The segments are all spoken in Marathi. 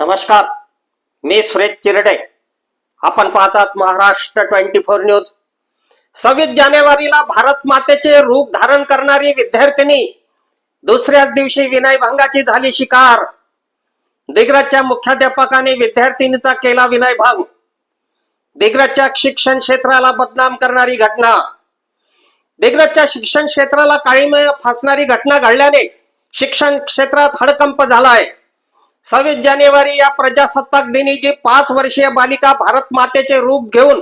नमस्कार. मी सुरेश चिरडे. आपण पाहतात महाराष्ट्र ट्वेंटी फोर न्यूज. सव्वीस जानेवारीला भारत मातेचे रूप धारण करणारी विद्यार्थिनी दुसऱ्याच दिवशी विनयभंगाची झाली शिकार. दिग्रजच्या मुख्याध्यापकाने विद्यार्थिनीचा केला विनयभंग. दिग्रजच्या शिक्षण क्षेत्राला बदनाम करणारी घटना. दिग्रजच्या शिक्षण क्षेत्राला काळीमय फासणारी घटना घडल्याने शिक्षण क्षेत्रात हडकंप झालाय. सव्वीस जानेवारी या प्रजासत्ताक दिनी जी पाच वर्षीय बालिका भारत मातेचे रूप घेऊन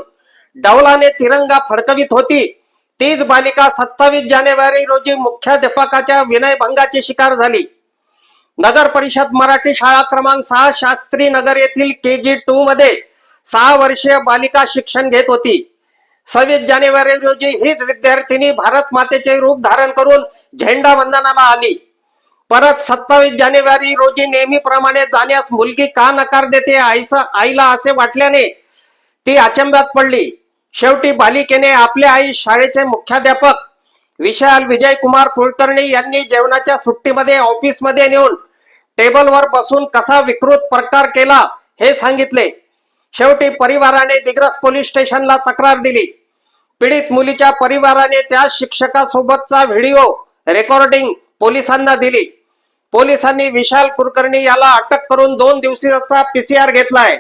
डौलाने तिरंगा फडकवित होती तीच बालिका सत्तावीस जानेवारी रोजी मुख्याध्यापकाच्या विनयभंगाची शिकार झाली. नगर परिषद मराठी शाळा क्रमांक सहा शास्त्री नगर येथील के जी टू मध्ये सहा वर्षीय बालिका शिक्षण घेत होती. सव्वीस जानेवारी रोजी हीच विद्यार्थिनी भारत मातेचे रूप धारण करून झेंडा वंदनाला आली. परत सत्तावीस जानेवारी रोजी नेहमीप्रमाणे जाण्यास मुलगी का नकार देते आईचा आईला असे वाटल्याने ती अचंब्यात पडली. शेवटी बालिकेने आपल्या आई शाळेचे मुख्याध्यापक विशाल विजय कुमार कुलकर्णी यांनी जेवणाच्या सुट्टीमध्ये ऑफिसमध्ये नेऊन टेबलवर बसून कसा विकृत प्रकार केला हे सांगितले. शेवटी परिवाराने दिग्रस पोलीस स्टेशनला तक्रार दिली. पीडित मुलीच्या परिवाराने त्या शिक्षकासोबतचा व्हिडिओ रेकॉर्डिंग पोलिसांना दिली. पोलिसांनी विशाल कुलकर्णी याला अटक करून दोन दिवसाचा पीसीआर घेतलाय.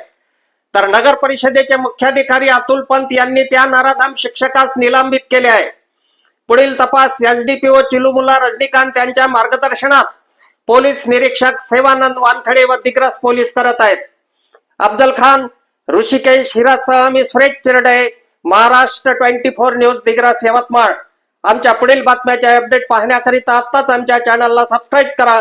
तर नगर परिषदेचे मुख्याधिकारी अतुल पंत यांनी त्या नराधाम शिक्षकास निलंबित केले आहे. पुढील तपास एसडीपीओ चिलुमुला रजनीकांत यांच्या मार्गदर्शनात पोलीस निरीक्षक सेवानंद वानखडे व दिग्रस पोलीस करत आहेत. अफजल खान ऋषिकेश हिरासह मी Suresh Chirde Maharashtra twenty four news Digras Yavatmal. आमच्या पुढील बातम्याच्या अपडेट पाहण्याकरिता आत्ताच आमच्या चॅनलला सबस्क्राईब करा.